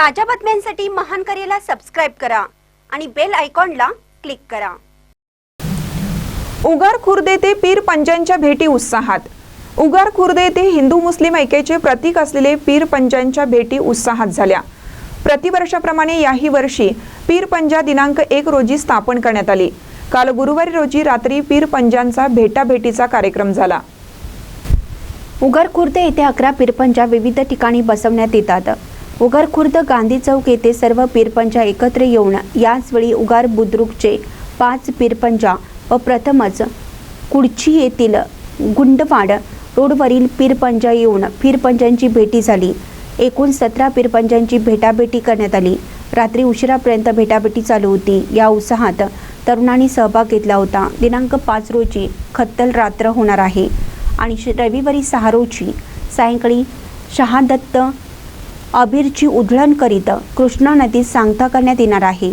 ताज्या बातम्यांसाठी महान करेला सबस्क्राईब करा आणि बेल आयकॉनला क्लिक करा. उगार खुर्द येथे पीर पंजांच्या भेटी उत्साहात. उगार खुर्द येथे हिंदू मुस्लिम ऐक्याचे प्रतीक असलेले पीर पंजांच्या भेटी उत्साहात झाल्या. प्रतिवर्षाप्रमाणे याही वर्षी पीर पंजा दिनांक एक रोजी स्थापन करण्यात आली. काल गुरुवारी रोजी रात्री पीर पंजांचा भेटाभेटीचा कार्यक्रम झाला. उगर खुर्द येथे अकरा पीरपंजा विविध ठिकाणी बसवण्यात येतात. उगार खुर्द गांधी चौक येथे सर्व पीरपंजा एकत्र येऊन याचवेळी उगार बुद्रुकचे पाच पीरपंजा व प्रथमच कुडची येथील गुंडवाड रोडवरील पीरपंजा येऊन पीरपंजांची भेटी झाली. एकूण सतरा पीरपंजांची भेटाभेटी करण्यात आली. रात्री उशिरापर्यंत भेटाभेटी चालू होती. या उत्साहात तरुणांनी सहभाग घेतला होता. दिनांक पाच रोजी खत्तल रात्र होणार आहे आणि श- रविवारी सहा रोजी सायंकाळी शहादत्त अबीरची उधळण करीत कृष्णा नदीत सांगता करण्यात येणार आहे.